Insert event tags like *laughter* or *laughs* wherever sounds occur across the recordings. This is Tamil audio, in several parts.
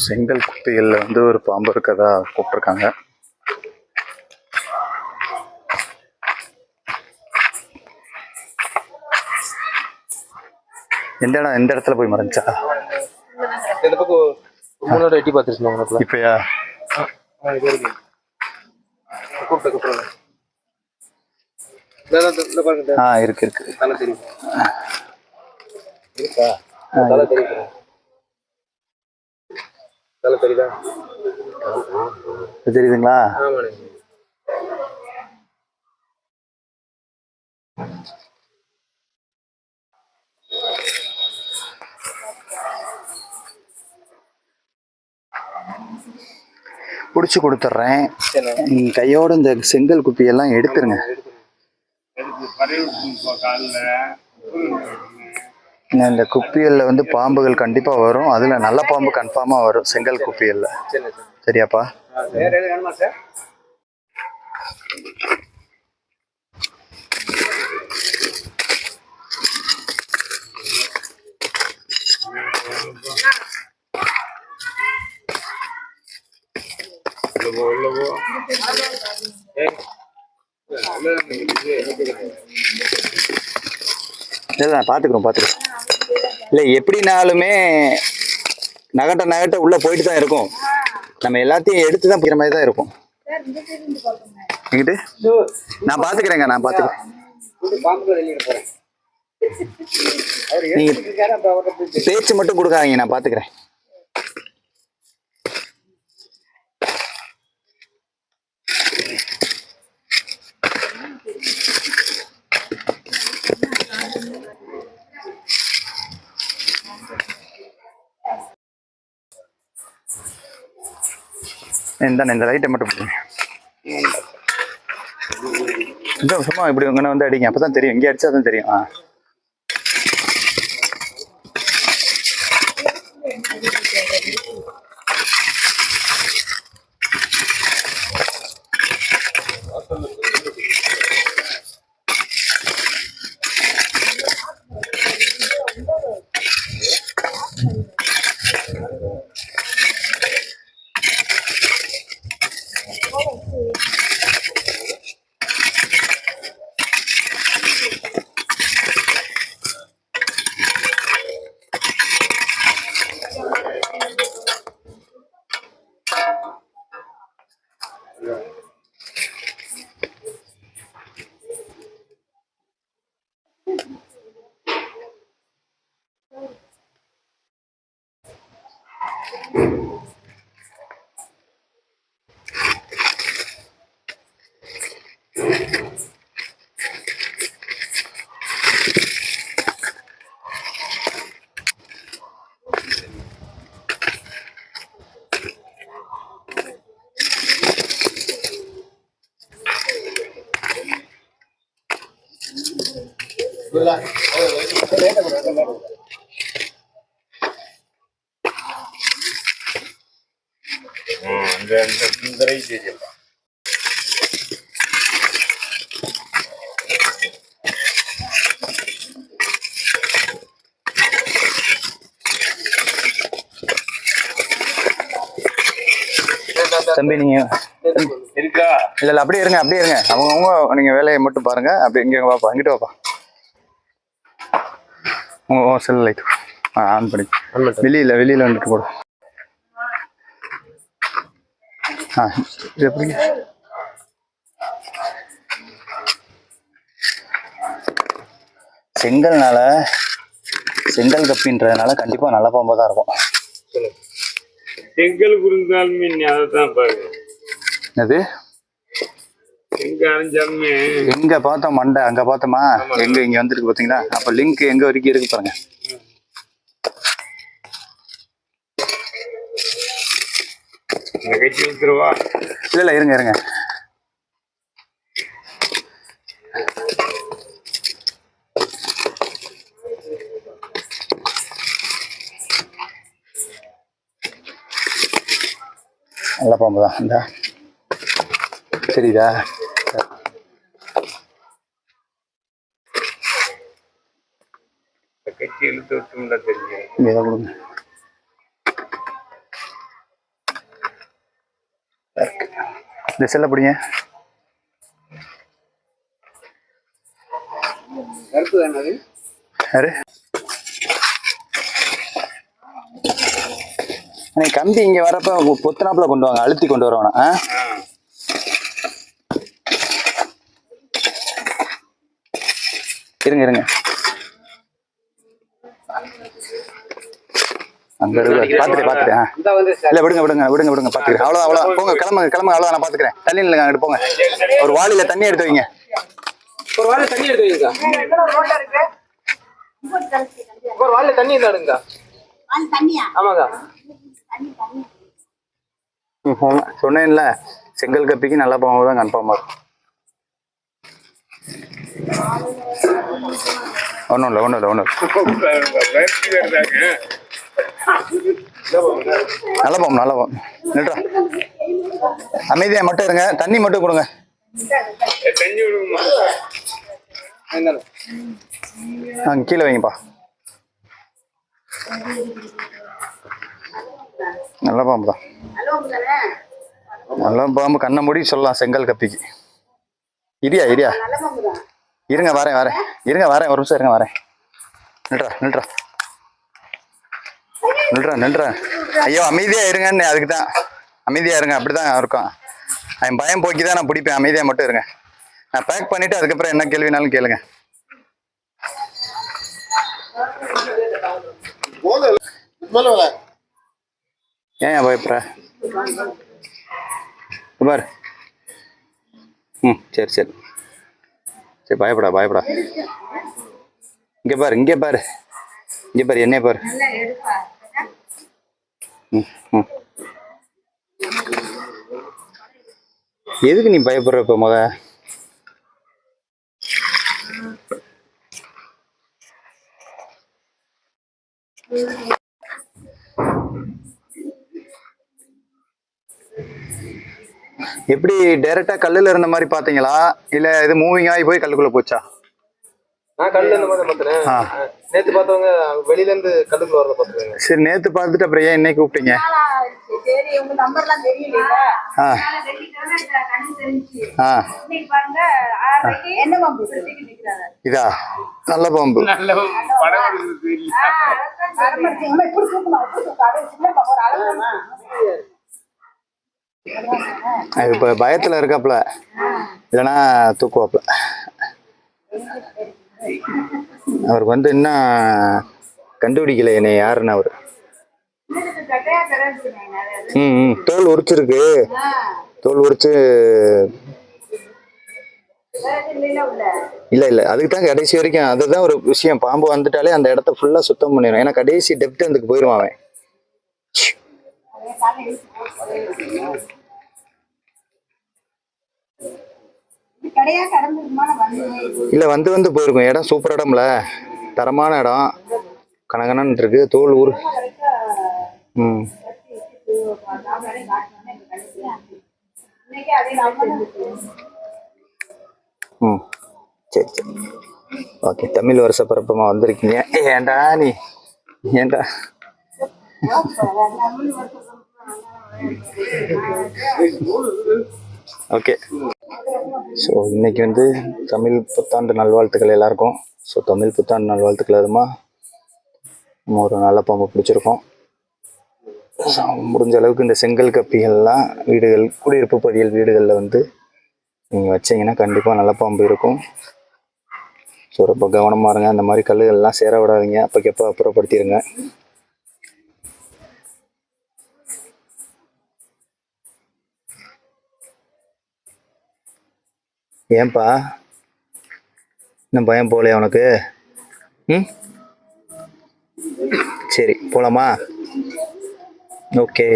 செங்கல் குப்பைகளில் வந்து ஒரு பாம்பு இருக்கதா கூப்பிட்ருக்காங்க எந்த இடம் எந்த இடத்துல போய் மறைஞ்சா? இந்த பக்கம் மூணோட எட்டி பார்த்துருந்தோம் இப்பயா? ஆ இருக்கு. இருக்கு தலை தெரியும் இருக்கா தலை தெரியும் தெரியுதா? தெரியுதுங்களா? பிடிச்சி கொடுத்துட்றேன். சரிண்ணே. நீங்க கையோட இந்த செங்கல் குப்பியெல்லாம் எடுத்துருங்க. இந்த குப்பியல்ல வந்து பாம்புகள் கண்டிப்பா வரும். அதுல நல்ல பாம்பு கன்ஃபார்மா வரும். செங்கல் குப்பியல்ல. சரியாப்பா? வேற இல்லை நான் பார்த்துக்குறோம் பார்த்துக்குறோம் இல்லை எப்படினாலுமே நகட்ட நகட்ட உள்ள போயிட்டு தான் இருக்கும். நம்ம எல்லாத்தையும் எடுத்து தான் போகிற மாதிரி தான் இருக்கும். எங்கிட்டு நான் பார்த்துக்கிறேங்க நான் பார்த்துக்கிறேன் நீங்கள் பேச்சு மட்டும் கொடுக்காதீங்க நான் பார்த்துக்கிறேன் இந்த இந்த லைட்டை மட்டும் போடுங்க இந்த சும்மா இப்படி இங்கே வந்து அடிங்க. அப்போ தான் தெரியும். இங்கே அடிச்சா தான் தெரியும். ஆ. Yeah. தம்பி நீங்க இருக்கா? இல்ல இல்ல அப்படியே இருங்க அப்படியே இருங்க. அவங்க அவங்க நீங்க வேலையை மட்டும் பாருங்க. அப்படி இங்க வாப்பா இங்கிட்டு வாப்பா. உங்க உங்க செல் லைட் ஆன் பண்ணி. வெளியில வெளியில வந்துட்டு போடு. ஆ இது எப்படிங்க செங்கல்னால செங்கல் கப்பின்றதுனால கண்டிப்பா நல்ல பாம்பா தான் இருக்கும். செங்கல் குருந்தாலுமே நீ அதை தான் பாருங்க. அது எங்க பார்த்தோம் மண்டை அங்க பார்த்தோமா? எங்க இங்க வந்துருக்கு பாத்தீங்களா? அப்ப லிங்க் எங்க வரைக்கும் இருக்கு பாருங்க. இல்ல இல்ல இருங்க இருங்க. நல்ல பாம்பு தான் இந்த. சரிதா விட்டு விட்டு தெரிஞ்சுக்கிறேன் இந்த கம்பி இங்க வரப்ப பொத்தனாப்புல கொண்டு வாங்க. அழுத்தி கொண்டு வரவனா இருங்க இருங்க. அங்க இருக்கு பாத்துட்டு பாத்துட்டு ஆ. இந்த வந்து சார். இல்ல விடுங்க விடுங்க விடுங்க விடுங்க பாத்துக்கிறேன் அவ்வளவு அவ்வளவு போங்க கிளம்புங்க கிளம்புங்க. அவ்வளவு நான் பாத்துக்கிறேன் தண்ணி இல்லைங்க அங்கிட்டு போங்க. ஒரு வாளியில தண்ணி எடுத்து வைங்க. ஒரு வாழை தண்ணி எடுத்து வைங்க ஒரு வாழை தண்ணி ஆமாங்க ஆமா. சொன்னேன்ல செங்கல் கப்பிக்கு நல்லா போகும் தான் கன்ஃபார்மாக இருக்கும் ஒன்றும் இல்லை ஒன்றும் இல்லை ஒன்றும் *laughs* வருதாங்க நல்ல பாம்பு நல்ல பாம்பு நின்றா அமைதியாக மட்டும் இருங்க. தண்ணி மட்டும் கொடுங்க. ஆ கீழே வைங்கப்பா. நல்ல பாம்பு தான் நல்ல பாம்பு. கண்ணை மூடி சொல்லலாம் செங்கல் கப்பிக்கு இரியா இரியா. இருங்க வரேன் வரேன். இருங்க வரேன். ஒரு நிமிஷம் இருங்க வரேன். நின்றா நின்றா நின்றா நின்றா ஐயோ அமைதியாக இருங்கன்னு அதுக்கு தான் அமைதியாக இருங்க அப்படிதான் இருக்கும். என் பயம் போக்கி தான் நான் பிடிப்பேன். அமைதியாக மட்டும் இருங்க. நான் பேக் பண்ணிவிட்டு அதுக்கப்புறம் என்ன கேள்வினாலும் கேளுங்க. ஏன் பயப்படுற? இங்க பாரு. ம் சரி சரி. சரி பயப்படா பயப்படா. இங்கே பாரு இங்கே பாரு. இங்கே பாரு என்னைய பாரு நல்லா எடுப்பா ம், ம். எதுக்கு நீ பயப்படுற இப்ப முத? எப்படி டைரக்டா கல்லுல இருந்த மாதிரி பாத்தீங்களா இல்ல இது மூவிங் ஆகி போய் கல்லுக்குள்ள போச்சா? சரி நேத்து பார்த்துட்டு அப்புறம் ஏன் இன்னைக்கு கூப்பிட்டீங்க? இதா? நல்ல பாம்பு. இப்ப பயத்துல இருக்காப்ல இல்லைன்னா தூக்குவாப்ல அவருக்கு வந்து என்ன கண்டுபிடிக்கல என்னை யாருன்னு அவர். ம் ம். தோல் உரிச்சிருக்கு. தோல் உரிச்சு இல்ல இல்லை. இல்ல அதுக்கு தான் கடைசி வரைக்கும் அதுதான் ஒரு விஷயம். பாம்பு வந்துட்டாலே அந்த இடத்த ஃபுல்லா சுத்தம் பண்ணிடும் ஏன்னா கடைசி டெப்த் அதுக்கு போயிடுவான் அவன். இல்ல வந்து வந்து போயிருக்கும். இடம் சூப்பர் இடம்ல. தரமான இடம். கனகனன்னு இருக்கு தோல் ஊர். ம். ம். சரி சரி. ஓகே தமிழ் வருஷ பிறப்பமா வந்திருக்கீங்க. ஏன்டா நீ? ஏன்டா ஓகே ஸோ இன்றைக்கி வந்து தமிழ் புத்தாண்டு நல்வாழ்த்துக்கள் எல்லாருக்கும். ஸோ தமிழ் புத்தாண்டு நல்வாழ்த்துக்கள் அதுமா நம்ம ஒரு நல்ல பாம்பு பிடிச்சிருக்கோம். முடிஞ்ச அளவுக்கு இந்த செங்கல் கப்பிகள்லாம் வீடுகள் குடியிருப்பு பதியல் வீடுகளில் வந்து நீங்கள் வச்சீங்கன்னா கண்டிப்பாக நல்ல பாம்பு இருக்கும். ஸோ ரொம்ப கவனமாக இருங்க. அந்த மாதிரி கல்லுகள்லாம் சேர விடாதீங்க. அப்போக்கப்போ அப்புறப்படுத்திடுங்க. ஏன்பா? இன்னும் பயம் போகலையா உனக்கு? ம்? சரி போலாமா? ஓகே.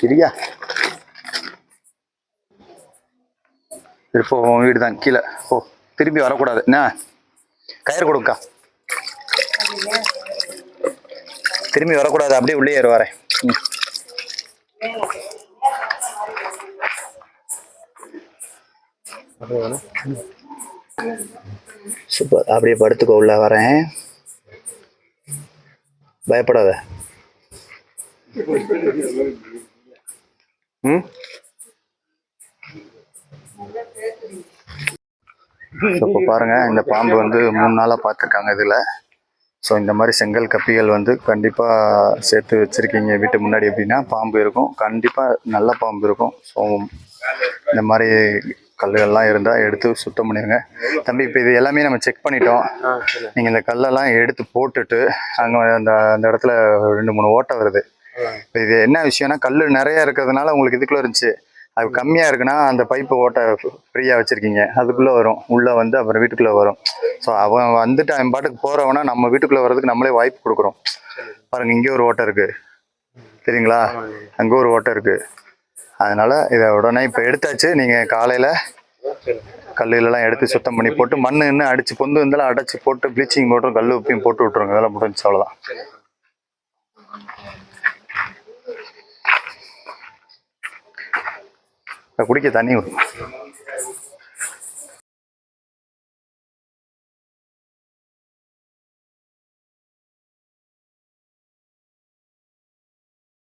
சரியா இப்போ வீடு தான் கீழே. ஓ திருப்பி வரக்கூடாது. என்ன? கயிறு கொடுங்கக்கா. திரும்பி வரக்கூடாது அப்படியே உள்ளே ஏறு வரேன். சூப்பர். அப்படியே படுத்துக்கோ உள்ள வரேன். பயப்படாத. ம்? இப்போ பாருங்க இந்த பாம்பு வந்து மூணு நாளாக பார்த்துருக்காங்க இதில். ஸோ இந்த மாதிரி செங்கல் கப்பிகள் வந்து கண்டிப்பாக சேர்த்து வச்சுருக்கீங்க. வீட்டு முன்னாடி எப்படின்னா பாம்பு இருக்கும். கண்டிப்பாக நல்ல பாம்பு இருக்கும். ஸோ இந்த மாதிரி கல்லுகள்லாம் இருந்தால் எடுத்து சுத்தம் பண்ணிடுங்க. தம்பி இப்போ இது எல்லாமே நம்ம செக் பண்ணிட்டோம். நீங்கள் இந்த கல்லெல்லாம் எடுத்து போட்டுட்டு அங்கே அந்த அந்த இடத்துல ரெண்டு மூணு ஓட்டை வருது. இப்போ இது என்ன விஷயம்னா கல் நிறைய இருக்கிறதுனால உங்களுக்கு இதுக்குள்ளே இருந்துச்சு. அது கம்மியாக இருக்குன்னா அந்த பைப்பு ஓட்டை ஃப்ரீயாக வச்சுருக்கீங்க. அதுக்குள்ளே வரும். உள்ளே வந்து அப்புறம் வீட்டுக்குள்ளே வரும். ஸோ அவன் வந்துட்டு அவன் பாட்டுக்கு போகிறவனா நம்ம வீட்டுக்குள்ளே வர்றதுக்கு நம்மளே வாய்ப்பு கொடுக்குறோம். பாருங்க இங்கே ஒரு ஓட்டை இருக்குது சரிங்களா அங்கே ஒரு ஓட்டை இருக்குது அதனால் இதை உடனே இப்போ எடுத்தாச்சு. நீங்கள் காலையில் கல்லுகளெல்லாம் எடுத்து சுத்தம் பண்ணி போட்டு மண் இன்னும் அடிச்சு பொந்து இருந்தாலும் அடைச்சி போட்டு ப்ளீச்சிங் பவுடரும் கல் உப்பையும் போட்டு விட்ருங்க அதெல்லாம் முடிஞ்சு அவ்வளோதான் குடிக்க தண்ணி விடுமா